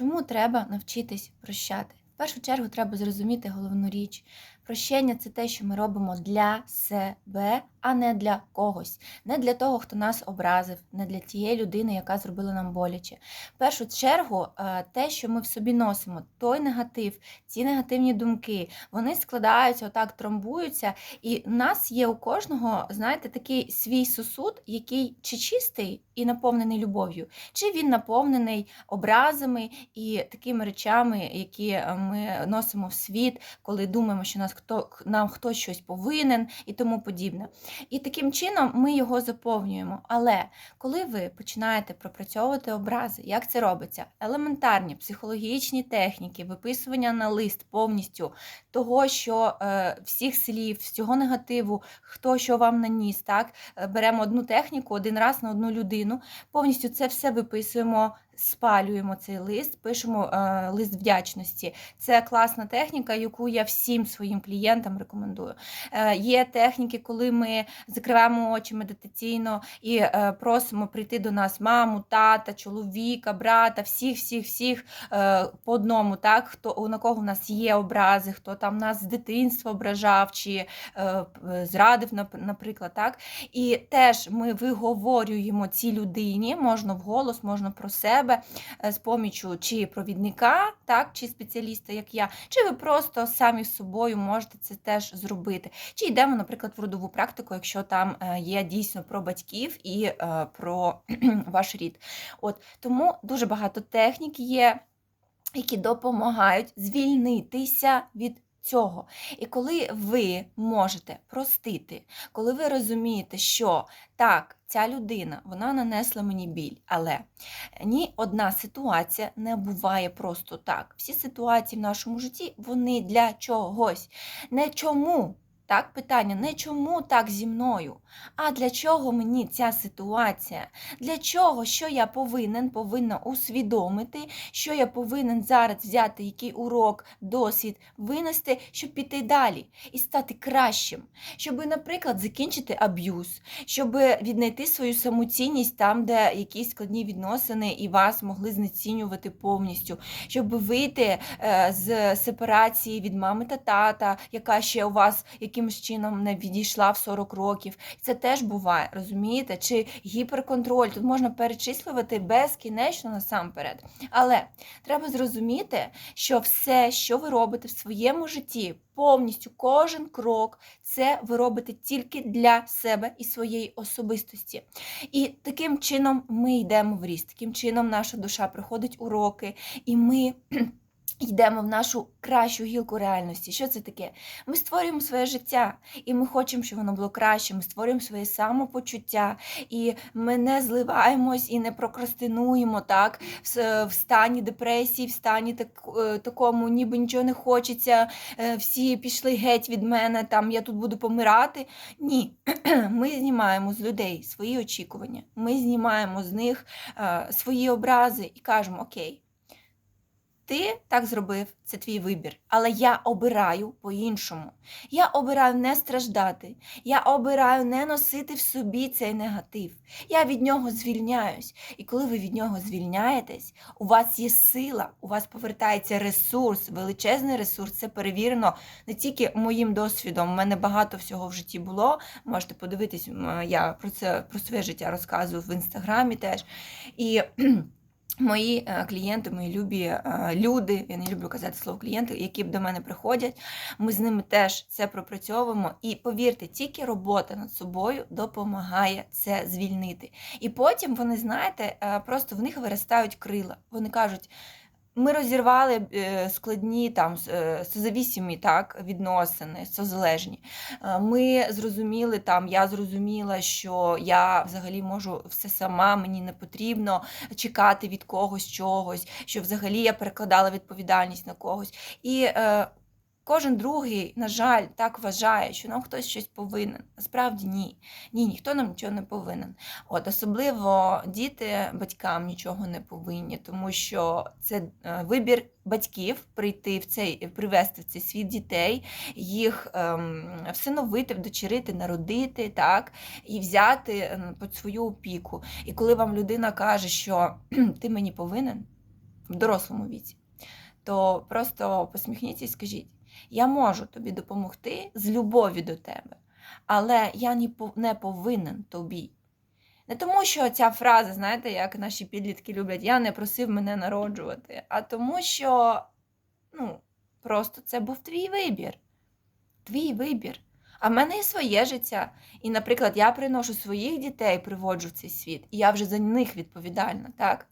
Чому треба навчитись прощати? В першу чергу треба зрозуміти головну річ. Прощення це те, що ми робимо для себе, а не для когось, не для того, хто нас образив, не для тієї людини, яка зробила нам боляче. В першу чергу, е, те, що ми в собі носимо, той негатив, ці негативні думки, вони складаються, отак тромбуються, і в нас є у кожного, знаєте, такий свій сосуд, який чи чистий і наповнений любов'ю, чи він наповнений образами і такими речами, які е, ми носимо в світ, коли думаємо, що нас хто нам хтось щось повинен і тому подібне. І таким чином ми його заповнюємо. Але коли ви починаєте пропрацьовувати образи, як це робиться? Елементарні психологічні техніки, виписування на лист повністю того, що е, всіх слів, всього негативу, хто що вам наніс, так Е, беремо одну техніку один раз на одну людину, повністю це все виписуємо. Спалюємо цей лист, пишемо е, лист вдячності. Це класна техніка, яку я всім своїм клієнтам рекомендую. Е, є техніки, коли ми закриваємо очі медитаційно і е, просимо прийти до нас маму, тата, чоловіка, брата, всіх, всіх, всіх по одному, так хто на кого в нас є образи, хто там нас з дитинства ображав чи зрадив, наприклад, так. І теж ми виговорюємо цій людині, можна вголос, можна про себе з помічю чи провідника, так, чи спеціаліста, як я, чи ви просто самі з собою можете це теж зробити. Чи йдемо, наприклад, в родову практику, якщо там е, є дійсно про батьків і е, про ваш рід. От Тому дуже багато технік є, які допомагають звільнитися від цього. І коли ви можете простити, коли ви розумієте, що так, ця людина вона нанесла мені біль, але ні одна ситуація не буває просто так. Всі ситуації в нашому житті вони для чогось. Не чому так, питання не чому так зі мною, а для чого мені ця ситуація? Для чого, що я повинен, повинна усвідомити, що я повинен зараз взяти який урок, досвід, винести, щоб піти далі і стати кращим, щоб, наприклад, закінчити аб'юз, щоб віднайти свою самоцінність там, де якісь складні відносини і вас могли знецінювати повністю, щоб вийти е, з сепарації від мами та тата, яка ще у вас яким якимось чином не відійшла в 40 років. Це теж буває, розумієте? Чи гіперконтроль. Тут можна перечислювати безкінечно насамперед. Але треба зрозуміти, що все, що ви робите в своєму житті, повністю кожен крок, це ви робите тільки для себе і своєї особистості. І таким чином ми йдемо в ріст, таким чином наша душа приходить уроки, і ми. Йдемо в нашу кращу гілку реальності. Що це таке? Ми створюємо своє життя, і ми хочемо, щоб воно було краще. Ми створюємо своє самопочуття, і ми не зливаємось і не прокрастинуємо так в стані депресії, в стані так, е, такому, ніби нічого не хочеться. Е, всі пішли геть від мене, там я тут буду помирати. Ні, ми знімаємо з людей свої очікування. Ми знімаємо з них е, свої образи і кажемо Окей. Ти так зробив, це твій вибір. Але я обираю по-іншому. Я обираю не страждати. Я обираю не носити в собі цей негатив. Я від нього звільняюсь. І коли ви від нього звільняєтесь, у вас є сила, у вас повертається ресурс, величезний ресурс. Це перевірено не тільки моїм досвідом. У мене багато всього в житті було. Можете подивитись, я про це про своє життя розказую в інстаграмі теж. І Мої е, клієнти, мої любі е, люди, я не люблю казати слово клієнти, які до мене приходять, ми з ними теж це пропрацьовуємо. І повірте, тільки робота над собою допомагає це звільнити. І потім вони, знаєте, е, просто в них виростають крила. Вони кажуть. Ми розірвали е, складні там е, созавісімі так, відносини, созалежні. Е, ми зрозуміли там, я зрозуміла, що я взагалі можу все сама, мені не потрібно чекати від когось чогось, що взагалі я перекладала відповідальність на когось. І Кожен другий, на жаль, так вважає, що нам хтось щось повинен. Насправді ні. Ні, ніхто нам нічого не повинен. От Особливо діти батькам нічого не повинні, тому що це е, вибір батьків прийти в цей, привести в цей світ дітей, їх ем, всиновити, вдочерити, народити, так, і взяти ем, під свою опіку. І коли вам людина каже, що ти мені повинен в дорослому віці, то просто посміхніться і скажіть: я можу тобі допомогти з любові до тебе, але я не повинен тобі. Не тому, що ця фраза, знаєте, як наші підлітки люблять, я не просив мене народжувати, а тому, що ну, просто це був твій вибір. Твій вибір. А в мене є своє життя. І, наприклад, я приношу своїх дітей, приводжу в цей світ, і я вже за них відповідальна. так?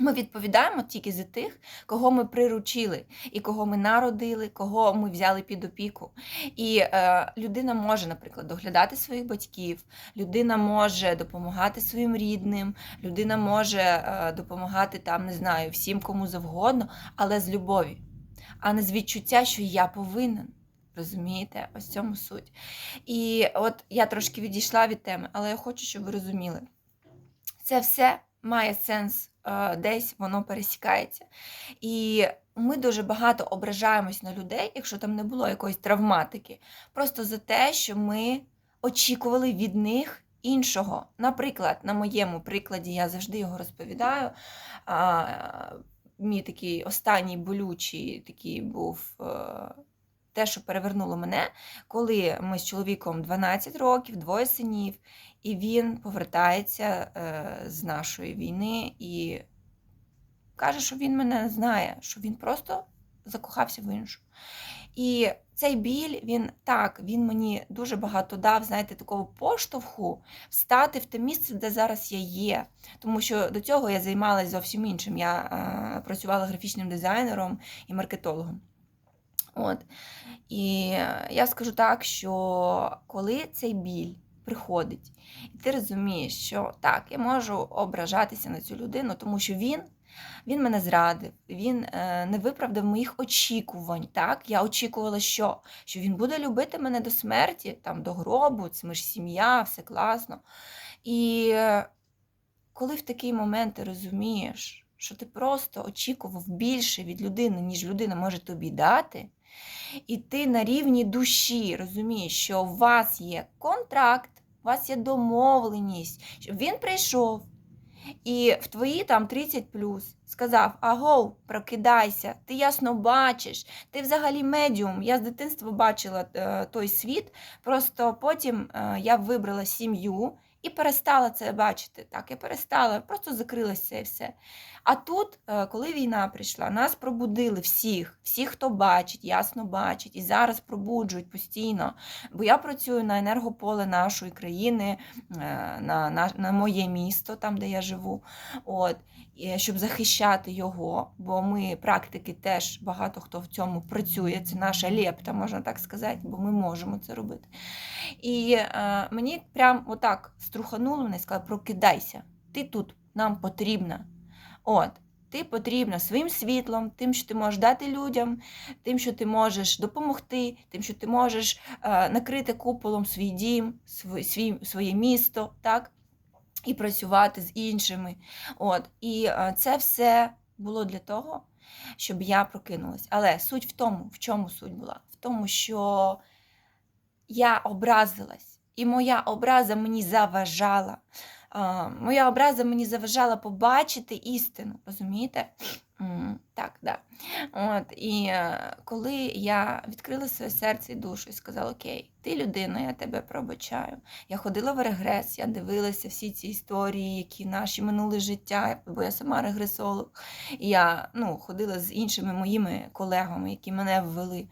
Ми відповідаємо тільки за тих, кого ми приручили, і кого ми народили, кого ми взяли під опіку. І е, людина може, наприклад, доглядати своїх батьків, людина може допомагати своїм рідним, людина може е, допомагати там, не знаю, всім кому завгодно, але з любові, а не з відчуття, що я повинен. Розумієте, ось цьому суть. І от я трошки відійшла від теми, але я хочу, щоб ви розуміли. Це все має сенс десь, воно пересікається. І ми дуже багато ображаємось на людей, якщо там не було якоїсь травматики, просто за те, що ми очікували від них іншого. Наприклад, на моєму прикладі, я завжди його розповідаю. Мій такий останній болючий такий був. е, те, що перевернуло мене, коли ми з чоловіком 12 років, двоє синів, і він повертається е, з нашої війни і каже, що він мене знає, що він просто закохався в іншу. І цей біль, він так, він мені дуже багато дав, знаєте, такого поштовху встати в те місце, де зараз я є. Тому що до цього я займалася зовсім іншим. Я е, працювала графічним дизайнером і маркетологом. От. І я скажу так, що коли цей біль приходить, і ти розумієш, що так, я можу ображатися на цю людину, тому що він. Він мене зрадив, він е, не виправдав моїх очікувань. Так? Я очікувала, що? що він буде любити мене до смерті, там, до гробу, це ми ж сім'я, все класно. І е, коли в такий момент ти розумієш, що ти просто очікував більше від людини, ніж людина може тобі дати, і ти на рівні душі розумієш, що у вас є контракт, у вас є домовленість, щоб він прийшов. І в твої там 30 плюс сказав: Агов, прокидайся, ти ясно бачиш, ти взагалі медіум. Я з дитинства бачила е, той світ. Просто потім е, я вибрала сім'ю і перестала це бачити. Так, я перестала, просто закрилася і все. А тут, е, коли війна прийшла, нас пробудили всіх, всіх, хто бачить, ясно бачить, і зараз пробуджують постійно. Бо я працюю на енергополе нашої країни, е, на, на, на моє місто, там, де я живу, от, щоб захищати його. Бо ми, практики, теж багато хто в цьому працює. Це наша лепта, можна так сказати, бо ми можемо це робити. І е, мені прям отак струхануло мене і сказали, прокидайся, ти тут нам потрібна. От, ти потрібна своїм світлом, тим, що ти можеш дати людям, тим, що ти можеш допомогти, тим, що ти можеш е, накрити куполом свій дім, свій, своє місто, так? і працювати з іншими. От, І е, це все було для того, щоб я прокинулась. Але суть в тому, в чому суть була? В тому, що я образилась, і моя образа мені заважала. Моя образа мені заважала побачити істину, розумієте? Так, да. От, і е, коли я відкрила своє серце і душу і сказала, окей, ти людина, я тебе пробачаю. Я ходила в регрес, я дивилася всі ці історії, які наші минуле життя, бо я сама регресолог. Я ну, ходила з іншими моїми колегами, які мене ввели.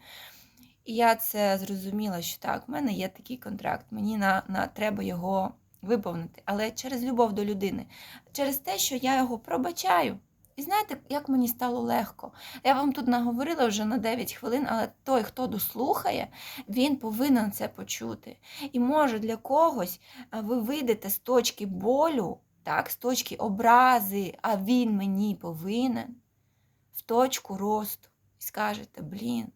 І я це зрозуміла, що так, в мене є такий контракт, мені на, на, треба його виповнити, але через любов до людини, через те, що я його пробачаю. І знаєте, як мені стало легко. Я вам тут наговорила вже на 9 хвилин, але той, хто дослухає, він повинен це почути. І може для когось ви вийдете з точки болю, так, з точки образи, а він мені повинен, в точку росту. І скажете, блін,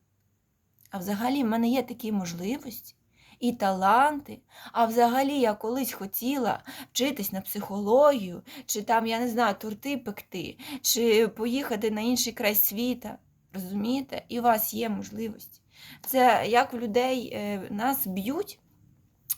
а взагалі в мене є такі можливості і таланти. А взагалі я колись хотіла вчитись на психологію, чи там, я не знаю, торти пекти, чи поїхати на інший край світа. Розумієте? І у вас є можливості. Це як в людей е, нас б'ють,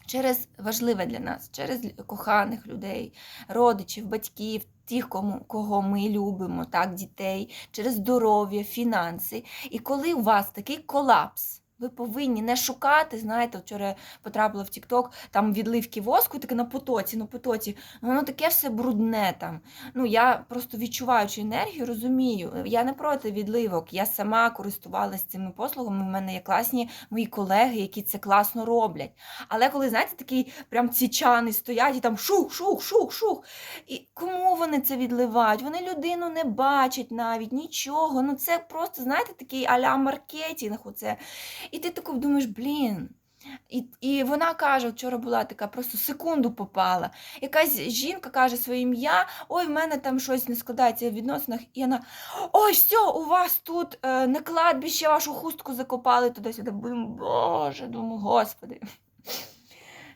через важливе для нас, через коханих людей, родичів, батьків, тих, кому, кого ми любимо, так, дітей, через здоров'я, фінанси. І коли у вас такий колапс, ви повинні не шукати, знаєте, вчора потрапила в TikTok, там відливки воску, таке на потоці, на потоці, воно таке все брудне там. Ну, я просто відчуваючи енергію, розумію, я не проти відливок, я сама користувалася цими послугами, у мене є класні мої колеги, які це класно роблять. Але коли, знаєте, такі прям ці чани стоять і там шух, шух, шух, шух. І кому вони це відливають? Вони людину не бачать навіть нічого. Ну це просто, знаєте, такий а-ля маркетинг. Оце. І ти таку думаєш, блін. І, і вона каже, вчора була така, просто секунду попала. Якась жінка каже своє ім'я, ой, в мене там щось не складається в відносинах, і вона, ой, все, у вас тут е, не кладбище, вашу хустку закопали туди-сюди. Боже, думаю, господи.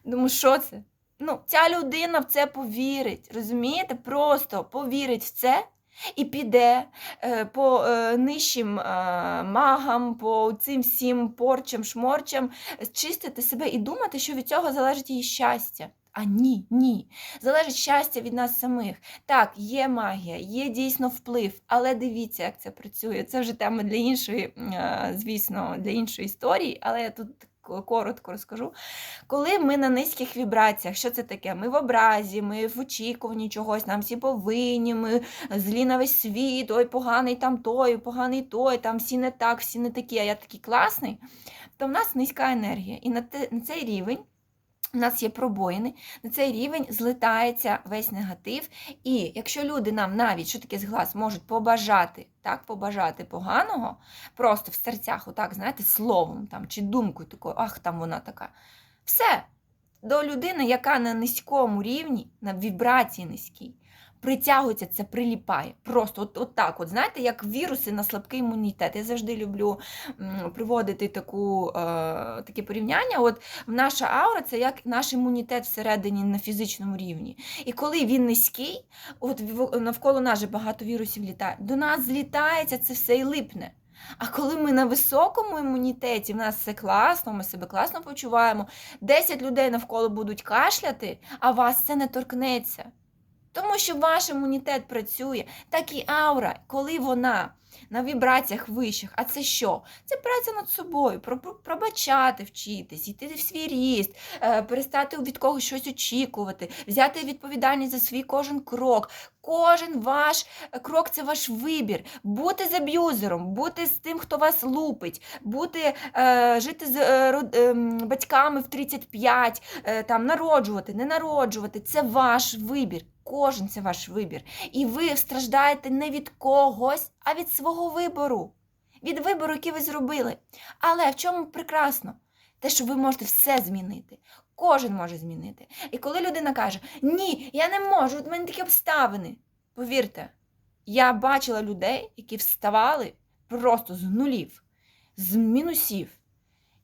Думаю, що це? Ну, ця людина в це повірить, розумієте? Просто повірить в це і піде е, по е, нижчим е, магам, по цим всім порчам, шморчам, чистити себе і думати, що від цього залежить її щастя. А ні, ні. Залежить щастя від нас самих. Так, є магія, є дійсно вплив, але дивіться, як це працює. Це вже тема для іншої, звісно, для іншої історії, але я тут коротко розкажу. Коли ми на низьких вібраціях, що це таке? Ми в образі, ми в очікуванні чогось, нам всі повинні, ми злі на весь світ, ой, поганий там той, поганий той, там всі не так, всі не такі, а я такий класний, то в нас низька енергія. І на, цей рівень. У нас є пробоїни, на цей рівень злетається весь негатив. І якщо люди нам навіть що таке зглаз, можуть побажати, так, побажати поганого, просто в серцях, отак, знаєте, словом там, чи думкою такою, ах, там вона така. Все. До людини, яка на низькому рівні, на вібрації низькій, притягується, це приліпає. Просто от, от так, от, знаєте, як віруси на слабкий імунітет. Я завжди люблю приводити таку, е, таке порівняння. От Наша аура це як наш імунітет всередині на фізичному рівні. І коли він низький, от навколо нас же багато вірусів літає, до нас злітається це все і липне. А коли ми на високому імунітеті, в нас все класно, ми себе класно почуваємо, 10 людей навколо будуть кашляти, а вас це не торкнеться. Тому що ваш імунітет працює, так і аура, коли вона на вібраціях вищих. А це що? Це праця над собою, про- про- пробачати, вчитись, йти в свій ріст, е, перестати від когось щось очікувати, взяти відповідальність за свій кожен крок. Кожен ваш е, крок це ваш вибір. Бути з аб'юзером, бути з тим, хто вас лупить, бути, е, жити з е, ем, батьками в 35, е, там, народжувати, не народжувати. Це ваш вибір. Кожен це ваш вибір. І ви страждаєте не від когось, а від свого вибору. Від вибору, який ви зробили. Але в чому прекрасно? Те, що ви можете все змінити. Кожен може змінити. І коли людина каже, ні, я не можу, от в мене такі обставини. Повірте, я бачила людей, які вставали просто з нулів, з мінусів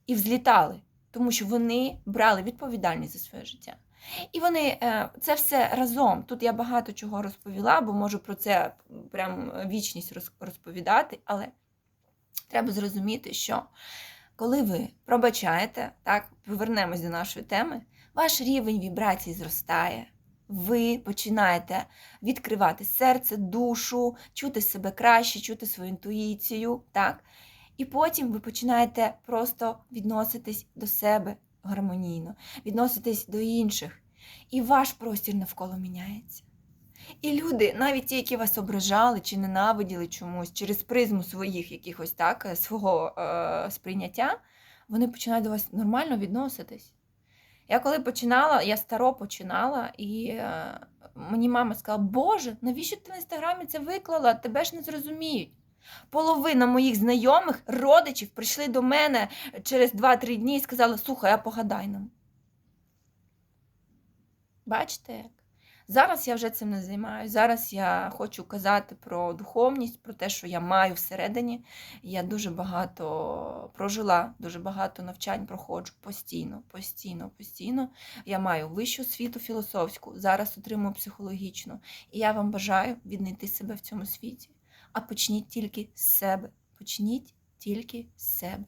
і взлітали, тому що вони брали відповідальність за своє життя. І вони е, це все разом. Тут я багато чого розповіла, бо можу про це прям вічність розповідати, але треба зрозуміти, що коли ви пробачаєте, так, повернемось до нашої теми, ваш рівень вібрацій зростає. Ви починаєте відкривати серце, душу, чути себе краще, чути свою інтуїцію, так? І потім ви починаєте просто відноситись до себе гармонійно, відноситись до інших. І ваш простір навколо міняється. І люди, навіть ті, які вас ображали чи ненавиділи чомусь через призму своїх якихось так, е, свого е, сприйняття, вони починають до вас нормально відноситись. Я коли починала, я старо починала, і е, мені мама сказала: Боже, навіщо ти в інстаграмі це виклала? Тебе ж не зрозуміють. Половина моїх знайомих, родичів прийшли до мене через 2-3 дні і сказали: слухай, а погадай нам. Бачите як? Зараз я вже цим не займаюся. Зараз я хочу казати про духовність, про те, що я маю всередині. Я дуже багато прожила, дуже багато навчань проходжу постійно, постійно, постійно. Я маю вищу освіту філософську, зараз отримую психологічну. І я вам бажаю віднайти себе в цьому світі. А почніть тільки себе. Почніть тільки себе.